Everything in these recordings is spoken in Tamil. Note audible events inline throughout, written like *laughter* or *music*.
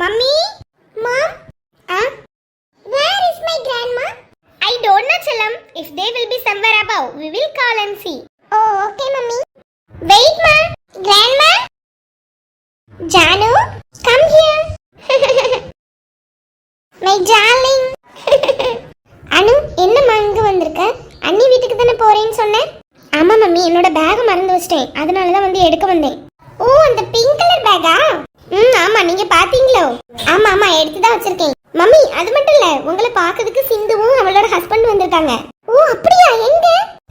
Mummy? Mom? Ah? Where is my grandma I don't know செல்லம். If they will be somewhere above we will call and see. Oh okay mummy. Wait மா. Grandma Janu come here my darling Anu என்னம்மா இங்கே வந்திருக்க? அண்ணி வீட்டுக்கு தானே போறேன்னு சொன்னேன். ஆமா மம்மி என்னோட பேக் மறந்து வச்சிட்டேன். அதனால தான் வந்து எடுக்க வந்தேன். ஓ அந்த பிங்க் கலர் பேக்கா ம் ஆமா நீங்க பாத்தீங்களோ? ஆமா ஆமா எடுத்து தான் வச்சிருக்கேன். மம்மி அது மட்டும் இல்ல உங்களை பார்க்கிறதுக்கு சிந்துவும் அவளோட ஹஸ்பண்ட் வந்திருக்காங்க. ஓ அப்படியா எங்க?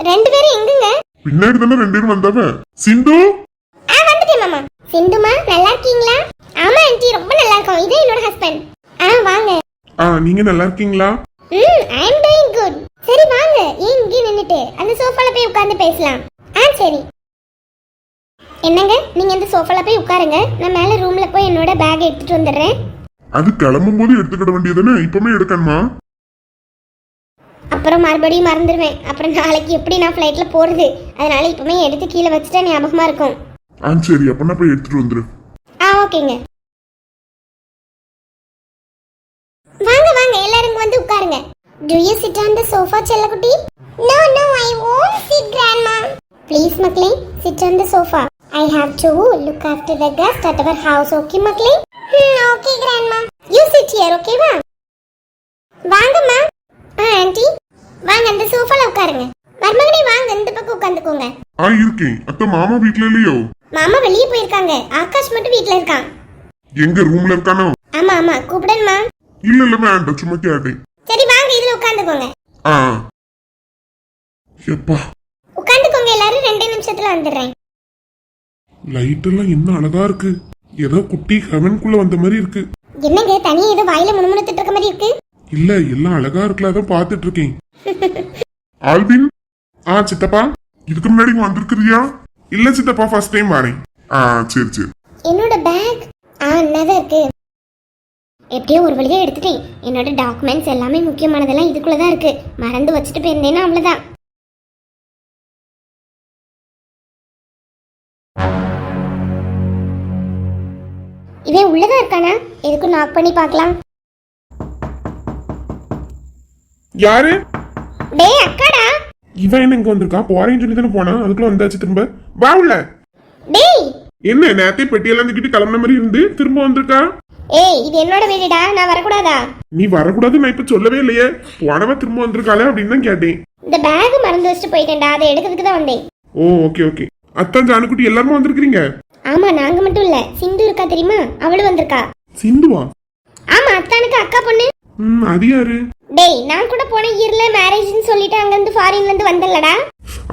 ரெண்டு பேரும் எங்கங்க? பின்னாடி தானே ரெண்டு பேரும் வந்தவ? சிந்து? ஆ வந்துட்டேன் மாமா. சிந்துமா நல்லா இருக்கீங்களா? ஆமா ஆன்ட்டி ரொம்ப நல்லா இருக்கோம். இதே என்னோட ஹஸ்பண்ட் ஆ வாங்க. ஆ நீங்க நல்லா இருக்கீங்களா? ம் ஐ அம் டூயிங் குட் சரி வாங்க. ஏன் இங்கே நின்னுட்டு? அந்த சோஃபால போய் உட்கார்ந்து பேசலாம். ஆ சரி. என்னங்க? நீங்க இந்த சோஃபால போய் உட்காருங்க. நான் மேல ரூம்ல போய் என்னோட பேக் எடுத்துட்டு வந்துடுறேன். அது கிளம்பும் போது எடுத்துக்கிட வேண்டியதுதானே? இப்பவுமே எடுக்கணுமா? அப்புறம் மறுபடியும் மறந்துடுவேன். அப்புறம் நாளைக்கு எப்படி நான் ஃப்ளைட்ல போறது? அதனால இப்பவுமே எடுத்து கீழே வச்சுட்டா ஞாபகமா இருக்கும். ஆ சரி. அப்பனா போய் எடுத்துட்டு வந்துரு ஆ ஓகேங்க. வாங்க வாங்க. எல்லாரும் வந்து உட்காருங்க. Do you sit on the sofa செல்லக்குட்டி? No no I won't sit grandma. Please மக்களே sit on the sofa I have to look after the guest at our house okay மக்களே okay grandma. You sit here ஓகேவா வாங்கம்மா ஆ ஆன்ட்டி வாங்க அந்த சோஃபால உட்காருங்க. மருமகனே வாங்க இந்த பக்கம் உட்காந்துக்கோங்க. ஆ இருக்கேன். அத்த மாமா வீட்ல இல்லையோ? மாமா வெளியே போயிருக்காங்க. ஆகாஷ் மட்டும் வீட்ல இருக்கான். எங்க ரூம்ல இருக்கானோ? ஆமா ஆமா. கூப்பிடணுமா இல்ல இல்ல வேண்டாம் சும்மா கேட்டேன். சரி வாங்க இதுல உட்காந்துக்கோங்க. ஆ. எப்பா. உட்காந்துக்கோங்க எல்லாரும். ரெண்டு நிமிஷத்துல வந்துடுறேன். லைட் எல்லாம் என்ன அழகா இருக்கு. ஏதோ குட்டி ஹெவன்குள்ள வந்த மாதிரி இருக்கு. என்னங்க தனியா ஏதோ வாயில முணுமுணுத்துட்டு இருக்க மாதிரி இருக்கு? இல்ல எல்லாம் அழகா இருக்குல்ல அதான் பாத்துட்டு இருக்கேன். ஆல்பின்? ஆ சித்தப்பா. இதுக்கு முன்னாடி வந்திருக்கிறியா? இல்ல சித்தப்பா ஃபர்ஸ்ட் டைம் வரேன். ஆ சரி சரி. என்னோட பேக் ஆ என்னதான் இருக்கு. எப்படியோ ஒரு வழியா எடுத்துட்டேன். என்னோட டாக்குமெண்ட்ஸ் எல்லாமே முக்கியமானதெல்லாம் இதுக்குள்ளதான் இருக்கு. மறந்து வச்சுட்டு போயிருந்தேன்னா அவ்வளவுதான். இவன் உள்ளதான் இருக்கானா? எதுக்கும் நாக் பண்ணி பார்க்கலாம். யாரு? டேய் அக்காடா. இவன் என்ன இங்க வந்திருக்கா போறேன்னு சொல்லி தானே போனா அதுக்குள்ள வந்தாச்சு திரும்ப. வா உள்ள. டேய். என்ன நேத்தே பெட்டியெல்லாம் தூக்கிட்டு கிளம்புன மாதிரி இருந்து திரும்ப வந்திருக்கா? ஏய் இது என்னோட வீடுடா. நான் வரக்கூடாதா? நீ வரக்கூடாது நான் இப்ப சொல்லவே இல்லையே. போனவ திரும்ப வந்திருக்காளே அப்படின்னு தான் கேட்டேன். இந்த பேக் மறந்து வச்சுட்டு போயிட்டேன்டா. அதை எடுக்கிறதுக்கு தான் வந்தேன். ஓ ஓகே ஓகே அத்தான் ஜானுக்குட்டி எல்லாருமே வந்திருக்கிறீங்க? ஆமா நாங்க மட்டும் இல்ல. சிந்து இருக்கா தெரியுமா? அவளும் வந்திருக்கா. சிந்துவா? ஆமா அத்தானுக்கு அக்கா பொண்ணு. ம் அது யாரு? டேய் நான் கூட போன இயர்ல மேரேஜ்னு சொல்லிட்டு அங்க இருந்து ஃபாரின்ல இருந்து வந்தல்லடா.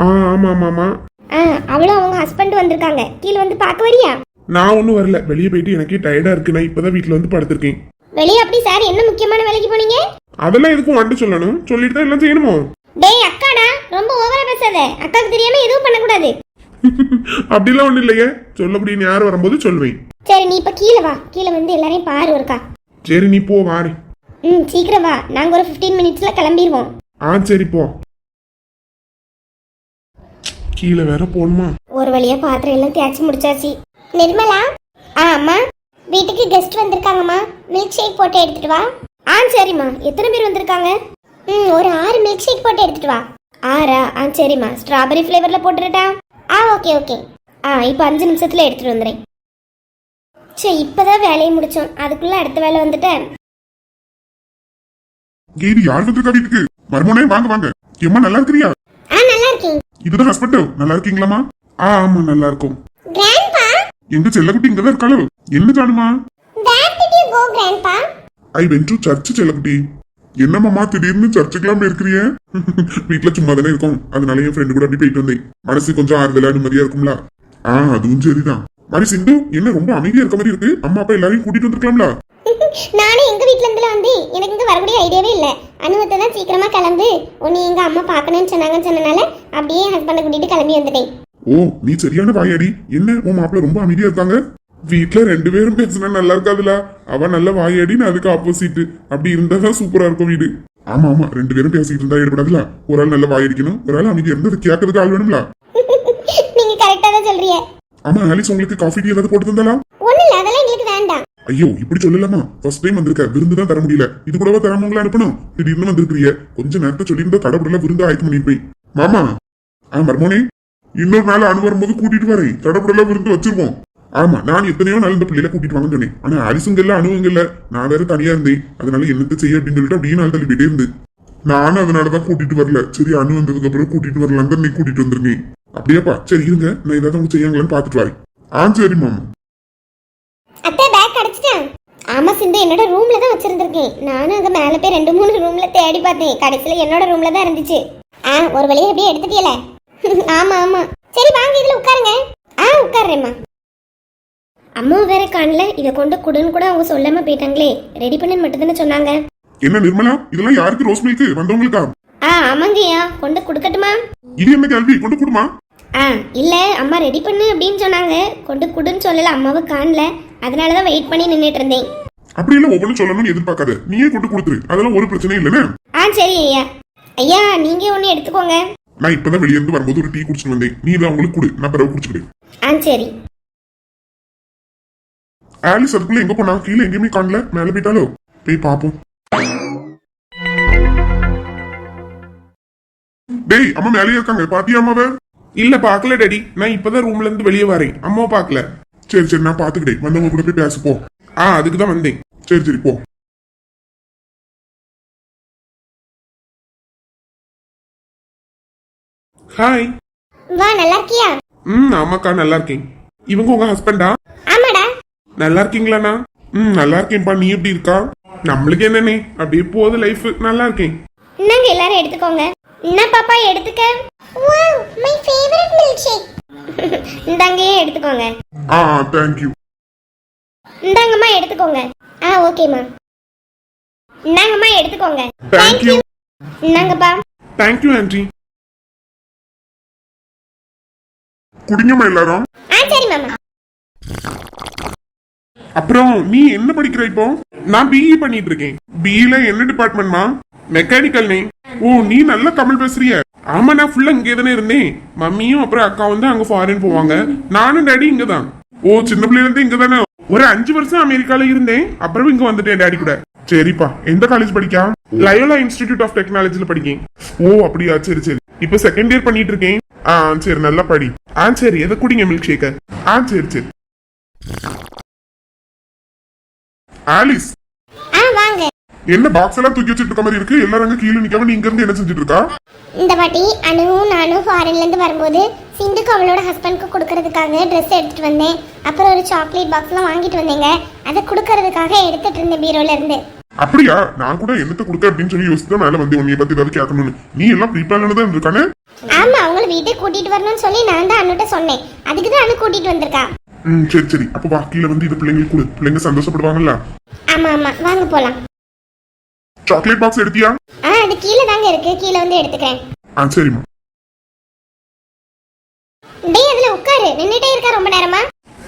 ஆ ஆமா ஆமா ஆமா. ஆ அவளும் அவங்க ஹஸ்பண்ட் வந்திருக்காங்க. கீழ வந்து பார்க்க வரியா? நான் ஒன்றும் வரல. வெளியே போயிட்டு எனக்கே டயர்டா இருக்கு. நான் இப்பதான் வீட்ல வந்து படுத்திருக்கேன். வெளிய அப்படி சார் என்ன முக்கியமான வேலைக்கு போனீங்க? அதெல்லாம் எதுக்கும் வந்துட்டு சொல்லணும்? சொல்லிட்டு தான் எல்லாம் செய்யணுமோ? டேய் அக்காடா ரொம்ப ஓவரா பேசாத. அக்காக்கு தெரியாம எதுவும் பண்ணக்கூடாது. அப்படிலாம் ஒண்ணும் இல்லையே. சொல்லக்கூடிய யார் வரும்போது சொல்லுவேன் சரி நீ இப்ப கீழே வா. கீழே வந்து எல்லாரையும் பாரு ஒருக்கா. சரி நீ போ வாரு ம் சீக்கிரம் வா. நாங்க ஒரு 15 மினிட்ஸ்ல கிளம்பிடுவோம் ஆ சரி போ. கீழே வேற போகணுமா ஒரு வழியா பாத்திரம் எல்லாம் தேய்ச்சி முடிச்சாச்சு. நிர்மலா? ஆ அம்மா. வீட்டுக்கு கெஸ்ட் வந்திருக்காங்கம்மா. மில்க் ஷேக் போட்டு எடுத்துட்டு வா. ஆ சரிம்மா. எத்தனை பேர் வந்திருக்காங்க? ம் ஒரு ஆறு மில்க் ஷேக் போட்டு எடுத்துட்டு வா. ஆறா? ஆ சரிம்மா. ஸ்ட்ராபெரி ஃப்ளேவர்ல போட்டுருட்டா ஆ ஓகே ஓகே. ஆ இப்போ அஞ்சு நிமிஷத்துல எடுத்துட்டு வந்துடுறேன் சரி இப்பதான் வேலையை முடிச்சோம். அதுக்குள்ள அடுத்த வேலை வந்துட்டேன் கீது யார் வந்திருக்கா வீட்டுக்கு? மர்மோனே வாங்க வாங்க. எம்மா நல்லா இருக்கிறியா? ஆ நல்லா இருக்கேன். இதுதான் ஹஸ்பண்ட் நல்லா இருக்கீங்களாமா ஆ ஆமா நல்லா இருக்கும். கிராண்ட்பா எங்க செல்லக்குட்டி இங்கதான் இருக்காளோ? என்ன ஜானுமா? Where did you go grandpa I went to church செல்லக்குட்டி. என்னமாமா திடீர்னு சர்ச்சுக்கெல்லாம் இருக்கிறிய? வீட்டுல சும்மா தானே இருக்கும். அதனால என் ஃப்ரெண்டு கூட அப்படி போயிட்டு வந்தேன். மனசு கொஞ்சம் ஆறுதலா நிம்மதியா இருக்கும்ல? ஆ அதுவும் சரிதான். மாதிரி சிந்து என்ன ரொம்ப அமைதியா இருக்க மாதிரி இருக்கு? அம்மா அப்பா எல்லாரையும் கூட்டிட்டு வந்திருக்கலாம்ல? *laughs* நானே எங்க வீட்ல இருந்துல வந்து எனக்கு இங்க வரக்கூடிய ஐடியாவே இல்ல. அனுவத்தை தான் சீக்கிரமா கிளம்பு. உன்னை எங்க அம்மா பார்க்கணும்னு சொன்னாங்கன்னு சொன்னனால அப்படியே ஹஸ்பண்டை கூட்டிட்டு கிளம்பி வந்துட்டேன். ஓ நீ சரியான வாயாடி. என்ன உன் மாப்பிள்ள ரொம்ப அமைதியா இருக்காங்க? வீட்ல ரெண்டு பேரும் பேசினா நல்லா இருக்காதுல. அவ நல்ல வாயாடி நான் அதுக்கு ஆப்போசிட் அப்படி இருந்தா தான் சூப்பரா இருக்கும் வீடு. ஆமா ஆமா ரெண்டு பேரும் பேசிட்டு இருந்தா ஈடுபடாதுல. ஒரு ஆள் நல்லா வாயடிக்கணும் ஒரு ஆள் அமைதியா இருந்து அதை கேட்கறதுக்கு ஆள் வேணும்ல. நீங்க கரெக்டா தான் சொல்றீங்க. ஆமா ஆலிஸ் உங்களுக்கு காஃபி டீ ஏதாவது போட்டு தந்தாளா? ஒண்ணு இல்ல அதெல்லாம் எங்களுக்கு வேண்டாம். ஐயோ இப்படி சொல்லலாமா? ஃபர்ஸ்ட் டைம் வந்திருக்க விருந்து தான் தர முடியல. இது கூடவா தராமங்களா அனுப்பணும்? திடீர்னு வந்திருக்கிறிய கொஞ்ச நேரத்தை சொல்லியிருந்தா தடபுடல விருந்து ஆயத்து பண்ணிருப்பேன் மாமா. ஆ மர்மோனே. இன்னொரு நாள் அனு வரும்போது கூட்டிட்டு வரேன். தடபுடல விருந்து வச்சிருவோம். ஆமா நான் எத்தனையோ நாள் இந்த பிள்ளைல கூட்டிட்டு வாங்கன்னு சொன்னேன். ஆனா அரிசுங்க இல்ல அணுவங்க இல்ல. நான் வேற தனியா இருந்தேன். அதனால என்னத்த செய்ய அப்படின்னு சொல்லிட்டு அப்படியே நாள் தள்ளி இருந்து நானும் அதனாலதான் கூட்டிட்டு வரல. சரி அணு வந்ததுக்கு அப்புறம் கூட்டிட்டு வரலாம் தான் நீ கூட்டிட்டு வந்திருக்கேன். அப்படியாப்பா சரி இருங்க. நான் ஏதாவது அவங்க செய்யாங்களான்னு பாத்துட்டு வரேன். ஆ சரி மாமா. அத்தை பேக் கிடைச்சிட்டேன் ஆமா சிந்து என்னோட ரூம்ல தான் வச்சிருந்திருக்கேன். நானும் அங்க மேல போய் ரெண்டு மூணு ரூம்ல தேடி பார்த்தேன். கடைசியில என்னோட ரூம்ல தான் இருந்துச்சு. ஆ ஒரு வழியா அப்படியே எடுத்துட்டியல? *laughs* ஆமா ஆமா. சரி வாங்க இதுல உட்காருங்க. ஆ உட்காருறேம்மா. அம்மா வேற காணல இதை கொண்டு குடுன்னு கூட அவங்க சொல்லாம போயிட்டாங்களே. ரெடி பண்ணு மட்டும் தானே சொன்னாங்க. என்ன நிர்மலா இதெல்லாம் யாருக்கு ரோஸ் மில்க்? வந்தவங்களுக்கா? ஆ ஆமாங்கய்யா கொண்டு கொடுக்கட்டுமா? இது என்ன கேள்வி? கொண்டு கொடுமா? ஆ இல்ல அம்மா ரெடி பண்ணு அப்படின்னு சொன்னாங்க. கொண்டு குடுன்னு சொல்லல அம்மாவை காணல. அதனால தான் வெயிட் பண்ணி நின்னுட்டு இருந்தேன். அப்படி எல்லாம் ஒவ்வொன்றும் சொல்லணும்னு எதிர்பார்க்காத. நீயே கொண்டு கொடுத்துரு. அதெல்லாம் ஒரு பிரச்சனையும் இல்லைன்னு ஆ சரி ஐயா. ஐயா நீங்க ஒன்று எடுத்துக்கோங்க. நான் இப்பதான் வெளியே இருந்து வரும்போது ஒரு டீ குடிச்சிட்டு வந்தேன். நீ இதை அவங்களுக்கு கொடு. நான் பிறகு குடிச்சுக்கிறேன். ஆ சரி. ஆலிஸ் அதுக்குள்ள எங்க போனா? கீழே எங்கேயுமே காணல. மேல போயிட்டாலோ? போய் பாப்போம். டேய் அம்மா மேலேயே இருக்காங்க. பாத்தியா அம்மாவை? இல்ல பாக்கல டாடி. நான் இப்பதான் ரூம்ல இருந்து வெளியே வரேன். அம்மாவை பார்க்கல. சரி சரி நான் பாத்துக்கிட்டேன் வந்தவங்க கூட போய் பேச போ. ஆ அதுக்கு தான் வந்தேன். சரி சரி போ. ஹாய் வா நல்லா இருக்கியா? ம் ஆமாக்கா நல்லா இருக்கேன். இவங்க உங்க ஹஸ்பண்டா நல்லா இருக்கீங்களாண்ணா ம் நல்லா இருக்கேன்ப்பா நீ எப்படி இருக்கா? நம்மளுக்கு என்னண்ணே? அப்படியே போகுது லைஃப் நல்லா இருக்கேன் இந்தாங்க எல்லாரும் எடுத்துக்கோங்க. என்ன பாப்பா எடுத்துக்க? Wow my favourite milk shake இந்தாங்கயே எடுத்துக்கோங்க. ஆ தேங்க்யூ இந்தாங்கம்மா எடுத்துக்கோங்க. ஆ ஓகேம்மா இந்தாங்கம்மா எடுத்துக்கோங்க. தேங்க்யூ இந்தாங்கப்பா. தேங்க்யூ ஆன்ட்டி குடிங்கம்மா எல்லாரும். ஆ சரி மாமா அப்புறம் நீ என்ன படிக்கிற இப்போ? நான் பிஇ பண்ணிட்டு இருக்கேன். பிஇல என்ன டிபார்ட்மெண்ட்மா மெக்கானிக்கல் நே ஓ நீ நல்ல தமிழ் பேசுறிய. ஆமா நான் ஃபுல்லா இங்கே தானே இருந்தேன். மம்மியும் அப்புறம் அக்கா வந்து அங்க ஃபாரின் போவாங்க. நானும் டேடி இங்க தான். ஓ சின்ன பிள்ளைல இருந்து இங்க தானே. ஒரு அஞ்சு வருஷம் அமெரிக்கால இருந்தேன். அப்புறம் இங்க வந்துட்டேன் டேடி கூட. சரிப்பா எந்த காலேஜ் படிக்கா? லயோலா இன்ஸ்டிடியூட் ஆஃப் டெக்னாலஜில படிக்கேன். ஓ அப்படியா? சரி சரி. இப்போ செகண்ட் இயர் பண்ணிட்டு இருக்கேன். ஆ சரி நல்லா படி. ஆ சரி எதை குடிங்க மில்க் ஷேக்கர் ஆ சரி சரி. ஆலிஸ். ஆ வாங்க. என்ன பாக்ஸ் எல்லாம் தூக்கி வச்சிட்டு இருக்க மாதிரி இருக்கு? எல்லாரும் அங்க கீழே நிக்காம நீ இங்க இருந்து என்ன செஞ்சுட்டு இருக்கா? இந்த வாட்டி அனுவும் நானும் ஃபாரின்ல இருந்து வரும்போது சிந்துக்கு அவளோட ஹஸ்பண்ட்க்கு கொடுக்கறதுக்காக ட்ரெஸ் எடுத்துட்டு வந்தேன். அப்புறம் ஒரு சாக்லேட் பாக்ஸ்லாம் வாங்கிட்டு வந்தேங்க. அதை கொடுக்கறதுக்காக எடுத்துட்டு இருந்தேன் பீரோல இருந்து. அப்படியா? நான் கூட என்னத்த கொடுக்க அப்படின்னு சொல்லி யோசிச்சு மேல வந்து உன்னைய பத்தி ஏதாவது கேட்கணும்னு. நீ எல்லாம் ப்ரீப்ளான் தான் இருக்கானே ஆமா அவங்கள வீட்டுக்கு கூட்டிட்டு வரணும்னு சொல்லி நான் தான் அண்ணுட்ட சொன்னேன். அதுக்கு தான் அனு கூட்டிட்டு வந்திருக்கா. ம் சரி சரி. அப்ப வா கீழே வந்து இது பிள்ளைங்களுக்கு கொடு. பிள்ளைங்க சந்தோஷப்படுவாங்கல்ல? ஆமா ஆமா. வாங்க போலாம். Chocolate box எடுத்தியா? ஆ அது கீழே தாங்க இருக்கு. கீழே வந்து எடுத்துக்கிறேன். ஆ சரிம்மா. டேய் அதுல உட்காரு. நின்னுட்டே இருக்கா ரொம்ப நேரமா?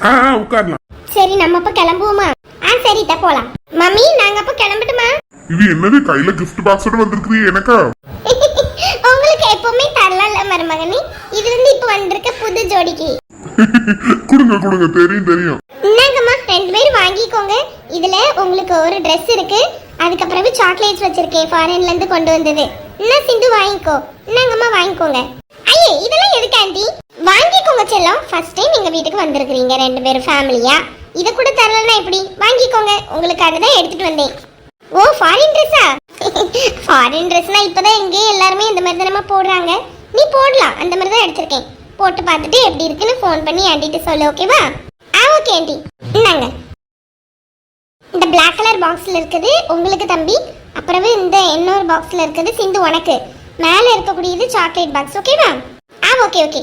ஆ ஆ உட்காரலாம். சரி நம்ம அப்ப கிளம்புவோமா? ஆ சரி த போலாம். மம்மி நாங்க அப்ப கிளம்பட்டுமா? இது என்னது? கையில gift பாக்ஸோட வந்திருக்குது எனக்கா? *laughs* உங்களுக்கு எப்பவுமே தரலாம்ல மருமகனே. இது வந்து இப்ப வந்திருக்க புது ஜோடிக்கு. கொடுங்க கொடுங்க. தெரியும் தெரியும். இந்தாங்கம்மா ரெண்டு பேரும் வாங்கிக்கோங்க. இதுல உங்களுக்கு ஒரு ட்ரெஸ் இருக்கு. அதுக்கப்புறமே சாக்லேட்ஸ் வச்சிருக்கேன். ஃபாரின்ல இருந்து கொண்டு வந்தது. இன்னும் சிந்து வாங்கிக்கோ. இந்தாங்கம்மா வாங்கிக்கோங்க. ஐயே இதெல்லாம் எதுக்கு ஆண்டி? வாங்கிக்கோங்க செல்லம். ஃபர்ஸ்ட் டைம் எங்க வீட்டுக்கு வந்திருக்கிறீங்க ரெண்டு பேரும் ஃபேமிலியா இத கூட தரலன்னா எப்படி? வாங்கிக்கோங்க. உங்களுக்காக தான் எடுத்துட்டு வந்தேன். ஓ ஃபாரின் ட்ரெஸ்ஸா ஃபாரின் ட்ரெஸ்னா இப்போதான் எங்கேயே எல்லாருமே இந்த மாதிரி தானே போடுறாங்க. நீ போடலாம். அந்த மாதிரி தான் எடுத்திருக்கேன். போட்டு பார்த்துட்டு எப்படி இருக்குன்னு ஃபோன் பண்ணி ஆண்டிட்டு சொல்லு ஓகேவா ஆ ஓகே ஆண்டி இந்தாங்க. இந்த பிளாக் கலர் பாக்ஸில் இருக்குது உங்களுக்கு தம்பி அப்புறமே இந்த இன்னொரு பாக்ஸில் இருக்குது சிந்து உனக்கு. மேலே இருக்கக்கூடியது சாக்லேட் பாக்ஸ் ஓகேவா ஆ ஓகே ஓகே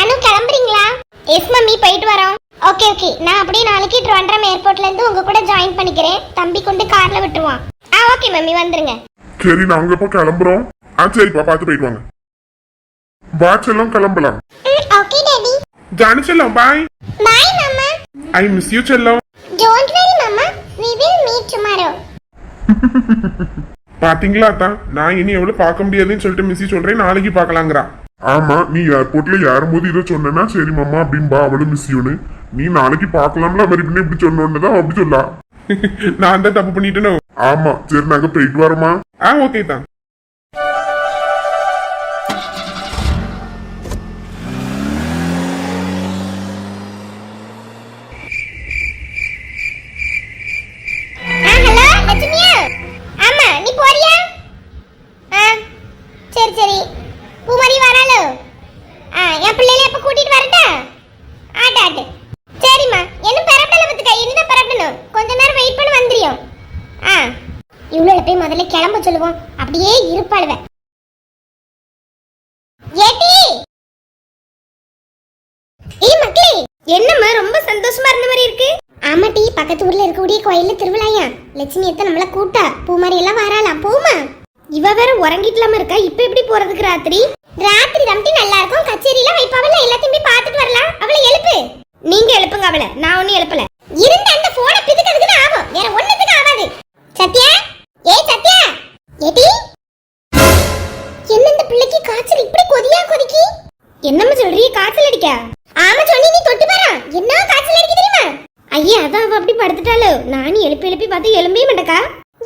அனு கிளம்புறீங்களா? எஸ் மம்மி போயிட்டு வரோம். ஓகே ஓகே நான் அப்படியே நாளைக்கு ட்ரிவாண்ட்ரம் ஏர்போர்ட்ல இருந்து உங்க கூட ஜாயின் பண்ணிக்கிறேன். தம்பி கொண்டு கார்ல விட்டுருவான். ஆ ஓகே மம்மி வந்துருங்க. சரி நாங்க இப்ப கிளம்புறோம். ஆ சரிப்பா பார்த்து போயிட்டு வாங்க. வாட்ச் எல்லாம் கிளம்பலாம். ஜானு செல்லம் பாய் பாய் மாமா ஐ மிஸ் யூ செல்லம் டோன்ட் வெரி மாமா we will meet tomorrow. *laughs* பாத்தீங்களா தான் நான் இனி எவ்வளவு பார்க்க முடியாதுன்னு சொல்லிட்டு மிஸ்ஸி சொல்றேன். நாளைக்கு பார்க்கலாங்கிறா. ஆமா நீ ஏர்போர்ட்ல ஏறும்போது இதை சொன்னா சரி மாமா அப்படின்பா அவளும் மிஸ்யூன்னு நீ நாளைக்கு பார்க்கலாம்ல மாதிரி பண்ணி இப்படி சொன்னோன்னு தான் அப்படி சொல்லா. *laughs* நான் தான் தப்பு பண்ணிட்டேனோ? ஆமா சரி நாங்க போயிட்டு வரோமா ஆ ஓகே தான் சரி. சரி பூமாரி வராளோ? ஆ என் பிள்ளைகளை அப்போ கூட்டிட்டு வரட்டா? ஆட்டு ஆட்டு. சரிம்மா. என்ன பரப்பல பத்துக்கா என்ன பரப்பணும் கொஞ்ச நேரம் வெயிட் பண்ணி வந்துரியும் ஆ. இவ்வளோ போய் முதல்ல கிளம்ப சொல்லுவோம். அப்படியே இருப்பாளுவ. ஏட்டி! ஏய் மக்களே என்னம்மா? ரொம்ப சந்தோஷமா இருந்த மாதிரி இருக்கு. ஆமா டி பக்கத்து ஊர்ல இருக்கக்கூடிய கோயில்ல திருவிழாயா? லட்சுமி எத்த நம்மள கூட்டா பூ மாதிரி எல்லாம் வராலாம் போமா இவ வேற உறங்கிக்கலாம இருக்கா? இப்ப எப்படி போறதுக்கு ராத்திரி? ராத்திரி தம்பி நல்லா இருக்கும் கச்சேரியில வைப்பாவல எல்லாத்தையும் போய் பார்த்துட்டு வரலாம் அவளை எழுப்பு நீங்க எழுப்புங்க அவளை நான் ஒன்னும் எழுப்பல இருந்த அந்த போனை பிதுக்கிறதுக்கு தான் ஆகும் வேற ஒண்ணுத்துக்கு ஆகாது சத்யா ஏய் சத்யா ஏடி என்ன இந்த பிள்ளைக்கு காய்ச்சல் இப்படி கொதியா கொதிக்கி என்னம்மா சொல்றீ காய்ச்சல் அடிக்கா ஆமா சொல்லி நீ தொட்டு பாரு என்ன காய்ச்சல் அடிக்க தெரியுமா ஐயா அதான் அவ அப்படி படுத்துட்டாளோ நானும் எழுப்பி எழுப்பி பார்த்து எழும்பவே மாட்டக்கா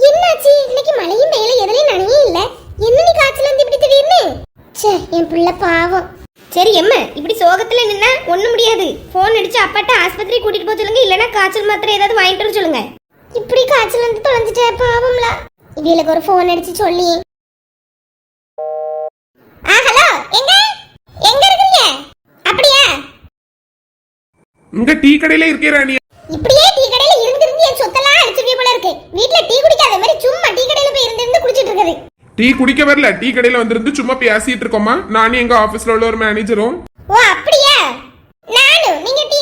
என்னாச்சு இன்னைக்கு மழையும் மேல எதுலயும் நனையும் இல்ல என்ன நீ காய்ச்சல் வந்து இப்படி திடீர்னு ச்சே என் பிள்ளை பாவம் சரி எம்ம இப்படி சோகத்துல நின்னா ஒண்ணும் முடியாது போன் அடிச்சு அப்பாட்ட ஆஸ்பத்திரி கூட்டிட்டு போக சொல்லுங்க இல்லனா காய்ச்சல் மாத்திரை ஏதாவது வாங்கிட்டு வர சொல்லுங்க. இப்படி காய்ச்சல் வந்து தொலைஞ்சிட்டே பாவம்ல. இவளுக்கு ஒரு போன் அடிச்சு சொல்லி. ஆ ஹலோ எங்க? எங்க இருக்கீங்க அப்படியா? இங்க டீ கடையில இருக்கே ராணி இப்படியே டீ கடையில இருந்து இருந்து என் சொத்தெல்லாம் அழிச்சிருக்கே போல இருக்கு. வீட்ல டீ குடிக்காத மாதிரி சும்மா டீ கடையில போய் இருந்து இருந்து குடிச்சிட்டு இருக்குது. டீ குடிக்க வரல. டீ கடையில வந்திருந்து சும்மா பேசிட்டு இருக்கோமா? நானும் எங்க ஆபீஸ்ல உள்ள ஒரு மேனேஜரும் ஓ அப்படியா? நானும். நீங்க டீ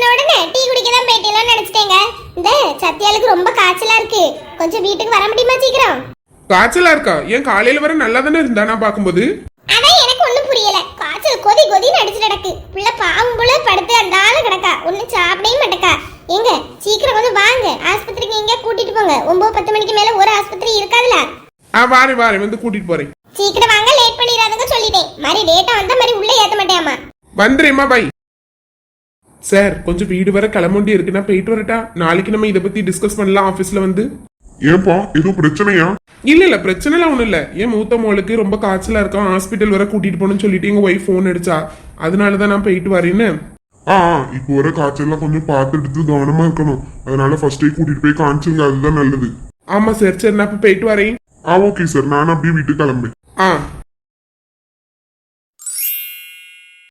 சொன்ன உடனே டீ குடிக்க தான் போயிட்டீங்கன்னு நினைச்சிட்டேங்க. இந்த சத்யாளுக்கு ரொம்ப காய்ச்சலா இருக்கு. கொஞ்சம் வீட்டுக்கு வர முடியுமா சீக்கிரம்? காய்ச்சலா இருக்கா? ஏன் காலையில வர நல்லா தானே இருந்தா நான் பாக்கும்போது அதான் எனக்கு ஒண்ணும் புரியல. காய்ச்சல் கொதி கொதின்னு அடிச்சு கிடக்கு. புள்ள பாவம் போல படுத்து அந்த ஆளு கிடக்கா. ஒண்ணும் சாப்பிடவே மாட்டேக்கா. எங்க சீக்கிரம் கொஞ்சம் வாங்க. ஆஸ்பத்திரிக்கு எங்க கூட்டிட்டு போங்க. ஒன்பது பத்து மணிக்கு மேல ஒரு ஆஸ்பத்திரி இருக்காதுல. ஆ வாரேன் வாரேன் வந்து கூட்டிட்டு போறேன். சீக்கிரம் வாங்க லேட் பண்ணிடாதங்க சொல்லிட்டேன். மாதிரி லேட்டா வந்தா மாதிரி உள்ள ஏத்த மாட்டேமா வந்துறேம்மா பை சார் கொஞ்சம் வீடு வர கிளம்ப வேண்டி இருக்கு. நான் போயிட்டு வரட்டா? நாளைக்கு நம்ம இதை பத்தி டிஸ்கஸ் பண்ணலாம் ஆபீஸ்ல வந்து. ஏன்பா எதுவும் பிரச்சனையா? இல்ல இல்ல பிரச்சனை எல்லாம் ஒண்ணும் இல்ல. என் மூத்த மோளுக்கு ரொம்ப காய்ச்சலா இருக்கும் ஹாஸ்பிட்டல் வர கூட்டிட்டு போகணும்னு சொல்லிட்டு எங்க ஒய்ஃப் ஃபோன் அடிச்சா. அதனாலதான் நான் போயிட்டு வரேன்னு. ஆ இப்போ வர காய்ச்சல்லாம் கொஞ்சம் பார்த்து எடுத்து கவனமா இருக்கணும். அதனால ஃபர்ஸ்டே கூட்டிட்டு போய் காமிச்சுங்க அதுதான் நல்லது. ஆமா சார் சரி நான் இப்ப போயிட்டு வரேன். ஆ ஓகே சார் நான் அப்படியே வீட்டுக்கு கிளம்பேன் ஆ.